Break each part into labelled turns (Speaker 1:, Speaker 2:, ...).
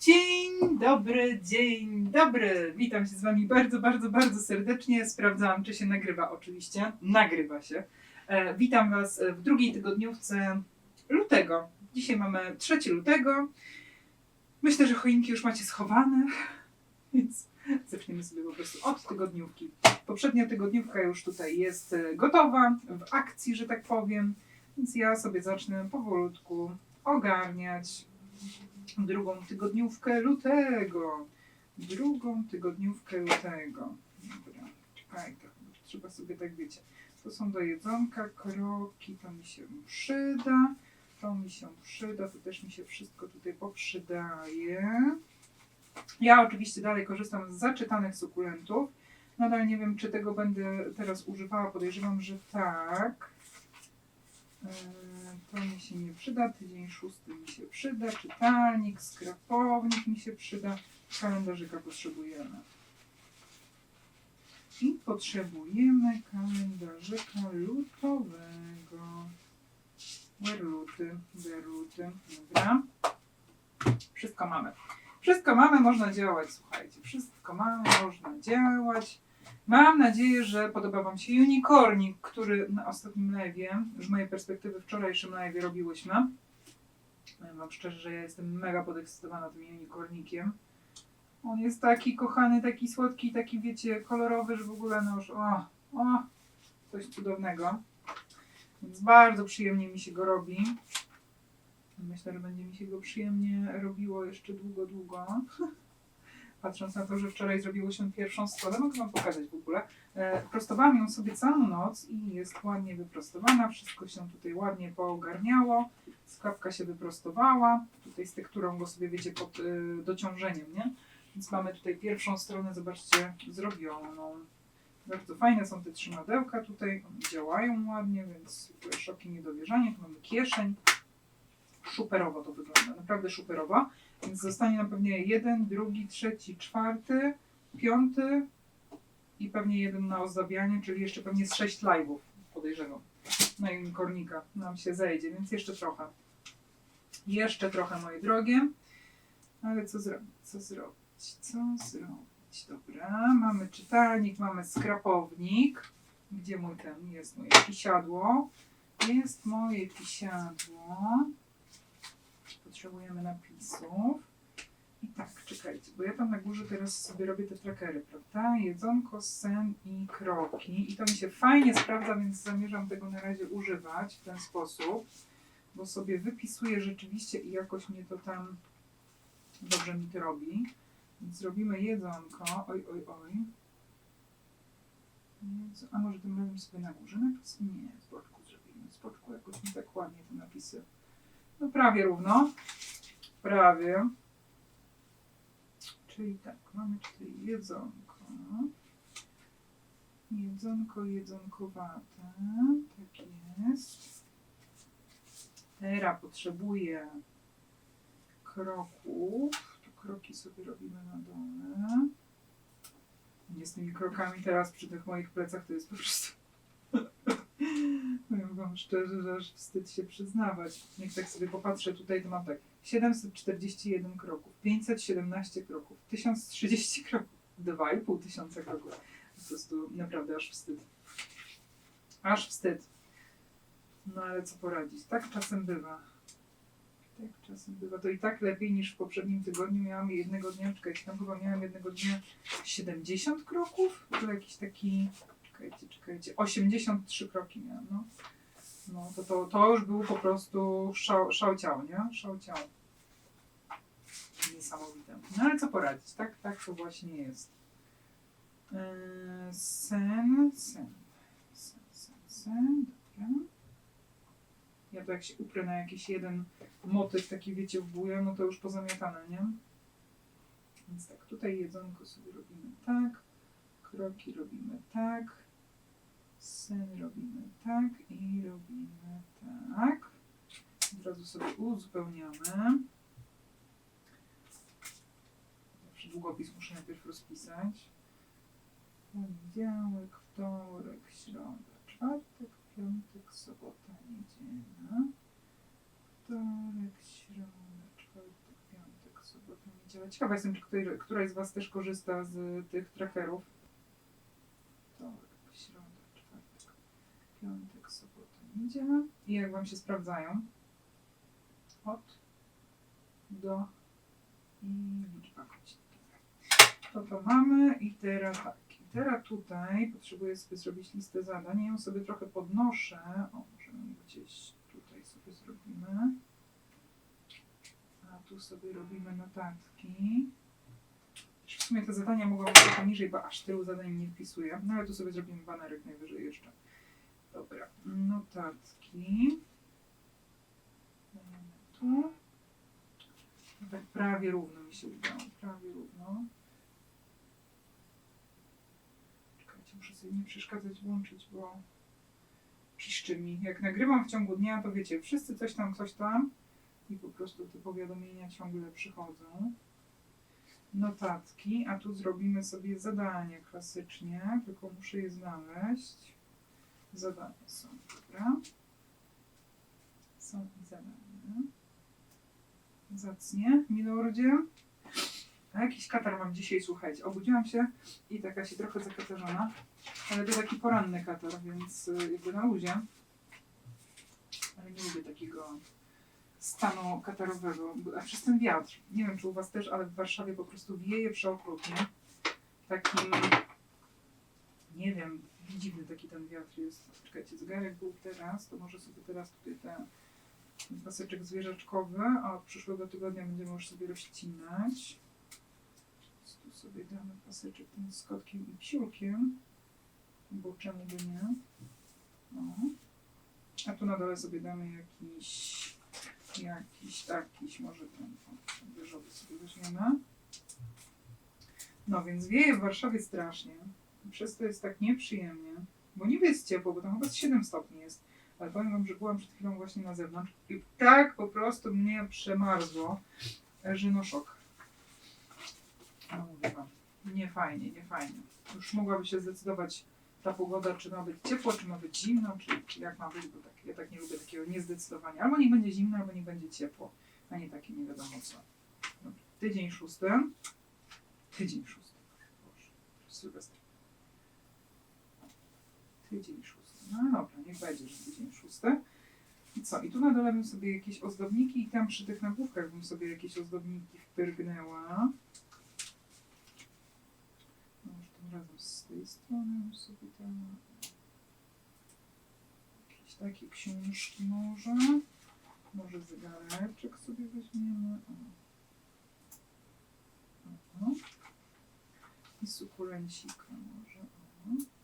Speaker 1: Dzień dobry, dzień dobry. Witam się z Wami bardzo, bardzo, bardzo serdecznie. Sprawdzałam, czy się nagrywa. Oczywiście nagrywa się. E, witam Was w drugiej tygodniówce lutego. Dzisiaj mamy 3 lutego. Myślę, że choinki już macie schowane, więc zaczniemy sobie po prostu od tygodniówki. Poprzednia tygodniówka już tutaj jest e, gotowa, w akcji, że tak powiem, więc ja sobie zacznę powolutku ogarniać drugą tygodniówkę lutego. Drugą tygodniówkę lutego. Dobra, czekaj, tak, trzeba sobie tak wiecie. To są do jedzonka, kroki, to mi się przyda. To mi się przyda, to też mi się wszystko tutaj poprzydaje. Ja oczywiście dalej korzystam z zaczytanych sukulentów. Nadal nie wiem, czy tego będę teraz używała. Podejrzewam, że tak. Eee, To mi się nie przyda. Tydzień szósty mi się przyda. Czytalnik, skrapownik mi się przyda. Kalendarzyka potrzebujemy. I potrzebujemy kalendarzyka lutowego. Werluty, werluty. Dobra. Wszystko mamy. Wszystko mamy, można działać, słuchajcie. Wszystko mamy, można działać. Mam nadzieję, że podoba Wam się unicornik, który na ostatnim live'ie, z mojej perspektywy wczorajszym live'ie robiłyśmy. Powiem Wam szczerze, że ja jestem mega podekscytowana tym unicornikiem. On jest taki kochany, taki słodki, taki wiecie, kolorowy, że w ogóle no już o, o, coś cudownego. Więc bardzo przyjemnie mi się go robi. Myślę, że będzie mi się go przyjemnie robiło jeszcze długo, długo. Patrząc na to, że wczoraj zrobiłyśmy pierwszą stronę, mogę Wam pokazać w ogóle. E, prostowałam ją sobie całą noc i jest ładnie wyprostowana. Wszystko się tutaj ładnie poogarniało. Składka się wyprostowała. Tutaj z tekturą go sobie wiecie pod y, dociążeniem, nie? Więc mamy tutaj pierwszą stronę, zobaczcie, zrobioną. Bardzo fajne są te trzy madełka tutaj. One działają ładnie, więc szoki niedowierzanie. Tu mamy kieszeń. Szuperowo to wygląda, naprawdę szuperowo. Więc zostanie nam pewnie jeden, drugi, trzeci, czwarty, piąty i pewnie jeden na ozdabianie, czyli jeszcze pewnie z sześć live'ów, podejrzewam. Na unicornika nam się zejdzie, więc jeszcze trochę. Jeszcze trochę, moje drogie. Ale co zrobić? Co zrobić? Co zrobić? Dobra, mamy czytalnik, mamy skrapownik. Gdzie mój ten? Jest moje pisiadło. Jest moje pisiadło. Potrzebujemy napisów. I tak, czekajcie, bo ja tam na górze teraz sobie robię te trackery, prawda? Jedzonko, sen i kroki. I to mi się fajnie sprawdza, więc zamierzam tego na razie używać w ten sposób, bo sobie wypisuję rzeczywiście i jakoś mnie to tam dobrze mi to robi. Więc zrobimy jedzonko. Oj, oj, oj. A może tym razem sobie na górze napis? Nie, z boczku zrobimy. Z boczku jakoś nie tak ładnie te napisy. No prawie równo. Prawie. Czyli tak, mamy tutaj jedzonko. Jedzonko, jedzonkowate. Tak jest. Teraz potrzebuję kroków. To kroki sobie robimy na dole. Nie z tymi krokami teraz przy tych moich plecach to jest po prostu Wam szczerze, że aż wstyd się przyznawać. Jak tak sobie popatrzę tutaj, to mam tak 741 kroków, 517 kroków, 1030 kroków, 2,5 tysiąca kroków. Po prostu naprawdę aż wstyd. Aż wstyd. No ale co poradzić? Tak czasem bywa. Tak czasem bywa. To i tak lepiej niż w poprzednim tygodniu. Miałam jednego dnia, czekajcie, tam chyba miałam jednego dnia 70 kroków. To jakiś taki czekajcie, czekajcie, 83 kroki miałam, no. No to, to, to już był po prostu szał, ciał, nie? Szał ciał. Niesamowite. No ale co poradzić, tak? Tak to właśnie jest. Yy, sen, sen, sen, sen, sen, dobra. Ja to jak się uprę na jakiś jeden motyw, taki wiecie, w buja, no to już pozamiatane, nie? Więc tak, tutaj jedzonko sobie robimy tak, kroki robimy tak, sen robimy tak i robimy tak. Od razu sobie uzupełniamy. Zawsze długopis muszę najpierw rozpisać. Poniedziałek, wtorek, środa, czwartek, piątek, sobota, niedziela. Wtorek, środa, czwartek, piątek, sobota, działać. Ciekawa jestem, czy której, któraś z Was też korzysta z tych trackerów. Wtorek, piątek, sobota, niedziela. I jak Wam się sprawdzają? Od do i liczba godzin. To to mamy i teraz tak. I teraz tutaj potrzebuję sobie zrobić listę zadań. Ja ją sobie trochę podnoszę. O, możemy gdzieś tutaj sobie zrobimy. A tu sobie robimy notatki. W sumie te zadania mogą być trochę niżej, bo aż tylu zadań nie wpisuję. No ale tu sobie zrobimy banerek najwyżej jeszcze. Dobra, notatki. Tu. Tak prawie równo mi się udało, prawie równo. Czekajcie, muszę sobie nie przeszkadzać, włączyć, bo piszczy mi. Jak nagrywam w ciągu dnia, to wiecie, wszyscy coś tam, coś tam i po prostu te powiadomienia ciągle przychodzą. Notatki, a tu zrobimy sobie zadania klasycznie, tylko muszę je znaleźć. Zadania są, dobra. Są i zadania. Zacnie, milordzie. A jakiś katar mam dzisiaj, słuchajcie. Obudziłam się i taka się trochę zakatarzona, ale to taki poranny katar, więc y, jakby na luzie. Ale nie lubię takiego stanu katarowego, a przez ten wiatr. Nie wiem, czy u Was też, ale w Warszawie po prostu wieje przeokrutnie. Takim, wiem, dziwny taki ten wiatr jest. Czekajcie, zegarek był teraz, to może sobie teraz tutaj ten paseczek zwierzaczkowy, a od przyszłego tygodnia będziemy już sobie rozcinać. Tu sobie damy paseczek ten z i psiulkiem, bo czemu by nie. No. A tu na dole sobie damy jakiś, jakiś takiś, może ten, beżowy sobie weźmiemy. No więc wieje w Warszawie strasznie. Przez to jest tak nieprzyjemnie, bo niby jest ciepło, bo tam chyba z 7 stopni jest. Ale powiem wam, że byłam przed chwilą właśnie na zewnątrz i tak po prostu mnie przemarzło, że no szok. No mówię wam, nie fajnie, nie fajnie. Już mogłaby się zdecydować ta pogoda, czy ma być ciepło, czy ma być zimno, czy, czy jak ma być, bo tak, ja tak nie lubię takiego niezdecydowania. Albo niech będzie zimno, albo niech będzie ciepło, a nie takie nie wiadomo co. Tydzień szósty. Tydzień szósty. Boże, Sylwester. Tydzień szósty. No dobra, niech będzie, że tydzień szósty. I co? I tu na dole bym sobie jakieś ozdobniki i tam przy tych nagłówkach bym sobie jakieś ozdobniki wpyrgnęła. No tym razem z tej strony bym sobie tam jakieś takie książki może. Może zegareczek sobie weźmiemy. O. Oho. I sukulencika może. O.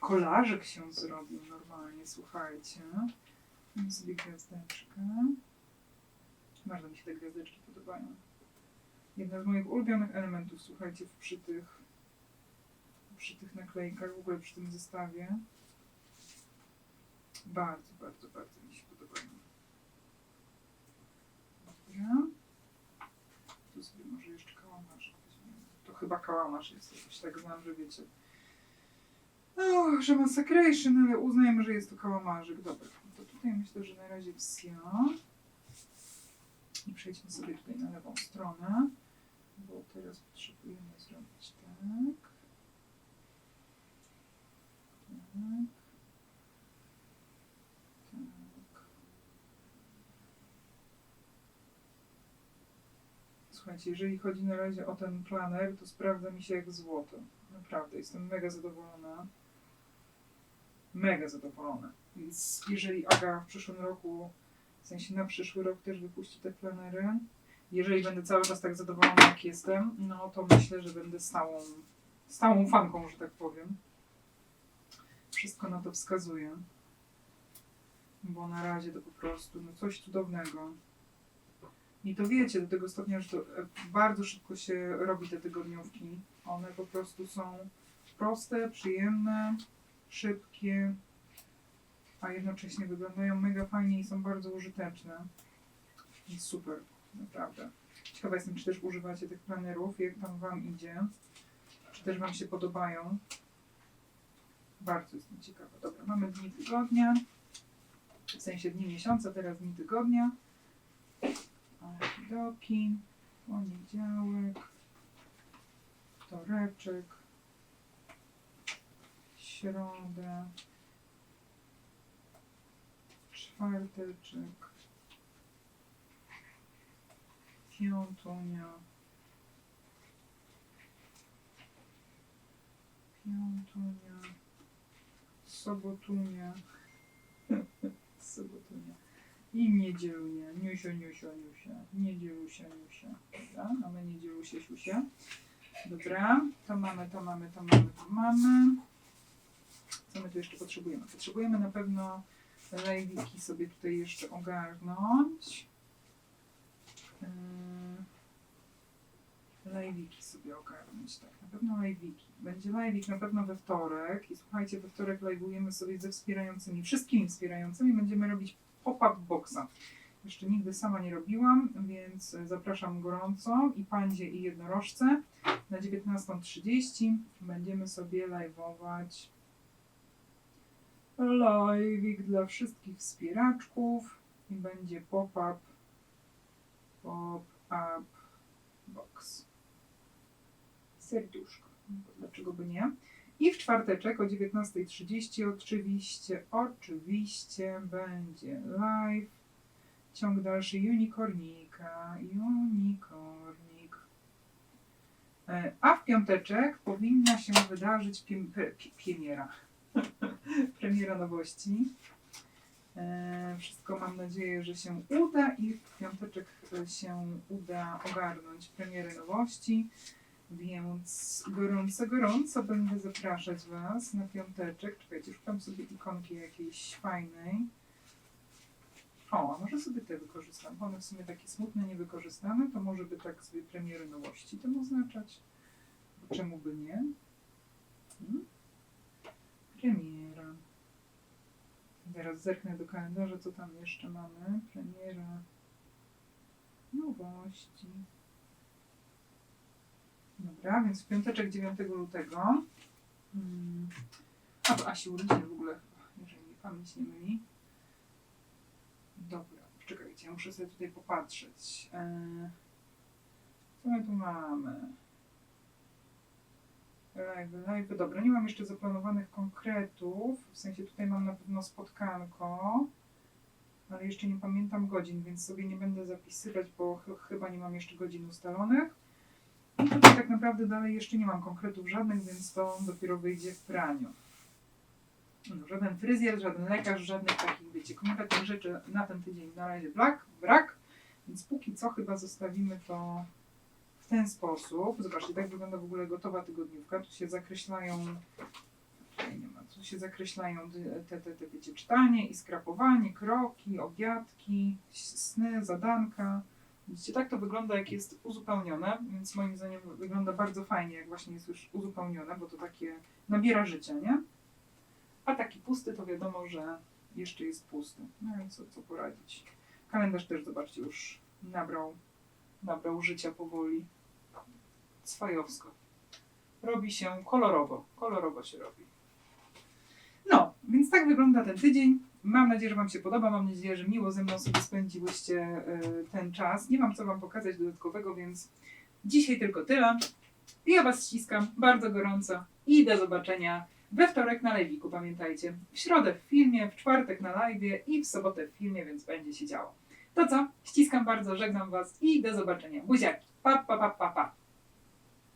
Speaker 1: Taki się zrobił normalnie, słuchajcie. Mam sobie gwiazdeczkę. Bardzo mi się te gwiazdeczki podobają. Jedna z moich ulubionych elementów, słuchajcie, przy tych, przy tych naklejkach, w ogóle przy tym zestawie. Bardzo, bardzo, bardzo mi się podobają. Dobra. Tu sobie może jeszcze kałamarz. To chyba kałamarz jest, jakoś tak znam, że wiecie. O, że Massacration, ale uznajemy, że jest to kałamarzyk. Dobra, to tutaj myślę, że na razie wsja. I przejdźmy sobie tutaj na lewą stronę, bo teraz potrzebujemy zrobić. Tak. Tak. Słuchajcie, jeżeli chodzi na razie o ten planer, to sprawdza mi się jak złoto. Naprawdę, jestem mega zadowolona. Mega zadowolona. Więc jeżeli Aga w przyszłym roku, w sensie na przyszły rok też wypuści te planery, jeżeli będę cały czas tak zadowolona jak jestem, no to myślę, że będę stałą, stałą fanką, że tak powiem. Wszystko na to wskazuje. Bo na razie to po prostu no coś cudownego. I to wiecie, do tego stopnia, że e, bardzo szybko się robi te tygodniówki. One po prostu są proste, przyjemne, szybkie, a jednocześnie wyglądają mega fajnie i są bardzo użyteczne. I super, naprawdę. Ciekawa jestem, czy też używacie tych planerów, jak tam Wam idzie. Czy też Wam się podobają. Bardzo jestem ciekawa. Dobra, mamy dni tygodnia. W sensie dni miesiąca, teraz dni tygodnia. Okidoki. Poniedziałek, wtoreczek, środę, czwarteczek, piątunia, piątunia, sobotunia, sobotunia. I niedzielnia, niusio, niusio, niusia, niedzielusia, niusia, dobra, mamy niedzielusia, siusia, dobra, to mamy, to mamy, to mamy, to mamy, co my tu jeszcze potrzebujemy? Potrzebujemy na pewno lejwiki sobie tutaj jeszcze ogarnąć. Lejwiki sobie ogarnąć, tak, na pewno lejwiki. Będzie lejwik na pewno we wtorek i słuchajcie, we wtorek lejwujemy sobie ze wspierającymi, wszystkimi wspierającymi, będziemy robić pop-up boxa. Jeszcze nigdy sama nie robiłam, więc zapraszam gorąco i pandzie i jednorożce. Na 19.30 będziemy sobie live'ować live'ik dla wszystkich wspieraczków i będzie pop-up pop-up box. Serduszko. Dlaczego by nie? I w czwarteczek o 19.30 oczywiście, oczywiście będzie live. Ciąg dalszy unicornika, unicornik. E, A w piąteczek powinna się wydarzyć piem, pie, premiera. premiera nowości. E, Wszystko mam nadzieję, że się uda i w piąteczek e, się uda ogarnąć premierę nowości. Więc gorąco, gorąco będę zapraszać Was na piąteczek. Czekajcie, szukam sobie ikonki jakiejś fajnej. O, a może sobie te wykorzystam. One w sumie takie smutne, niewykorzystane, to może by tak sobie premiery nowości tym oznaczać. Czemu by nie? Hmm? Premiera. Zaraz zerknę do kalendarza, co tam jeszcze mamy. Premiera nowości. Dobra, więc w piąteczek 9 lutego. Mm. A to Asi urodziny w ogóle, jeżeli mi pamięć nie myli. Dobra, czekajcie, muszę sobie tutaj popatrzeć. Eee, co my tu mamy? Live, live. Dobra, nie mam jeszcze zaplanowanych konkretów. W sensie tutaj mam na pewno spotkanko, ale jeszcze nie pamiętam godzin, więc sobie nie będę zapisywać, bo ch chyba nie mam jeszcze godzin ustalonych. I tutaj tak naprawdę dalej jeszcze nie mam konkretów żadnych, więc to dopiero wyjdzie w praniu. No, żaden fryzjer, żaden lekarz, żadnych takich, wiecie, konkretnych rzeczy na ten tydzień na razie brak, brak, więc póki co chyba zostawimy to ten sposób. Zobaczcie, tak wygląda w ogóle gotowa tygodniówka. Tu się zakreślają, nie ma, tu się zakreślają te, te, te wiecie, czytanie i skrapowanie, kroki, obiadki, sny, zadanka. Widzicie, tak to wygląda, jak jest uzupełnione, więc moim zdaniem wygląda bardzo fajnie, jak właśnie jest już uzupełnione, bo to takie nabiera życia, nie? A taki pusty to wiadomo, że jeszcze jest pusty. No i co, co poradzić. Kalendarz też, zobaczcie, już nabrał, nabrał życia powoli. Swajowsko. Robi się kolorowo. Kolorowo się robi. No, więc tak wygląda ten tydzień. Mam nadzieję, że Wam się podoba. Mam nadzieję, że miło ze mną sobie spędziłyście e, ten czas. Nie mam co Wam pokazać dodatkowego, więc dzisiaj tylko tyle. Ja Was ściskam bardzo gorąco i do zobaczenia we wtorek na live'iku, pamiętajcie. W środę w filmie, w czwartek na live'ie i w sobotę w filmie, więc będzie się działo. To co? Ściskam bardzo, żegnam Was i do zobaczenia. Buziaki. Pa, pa, pa, pa.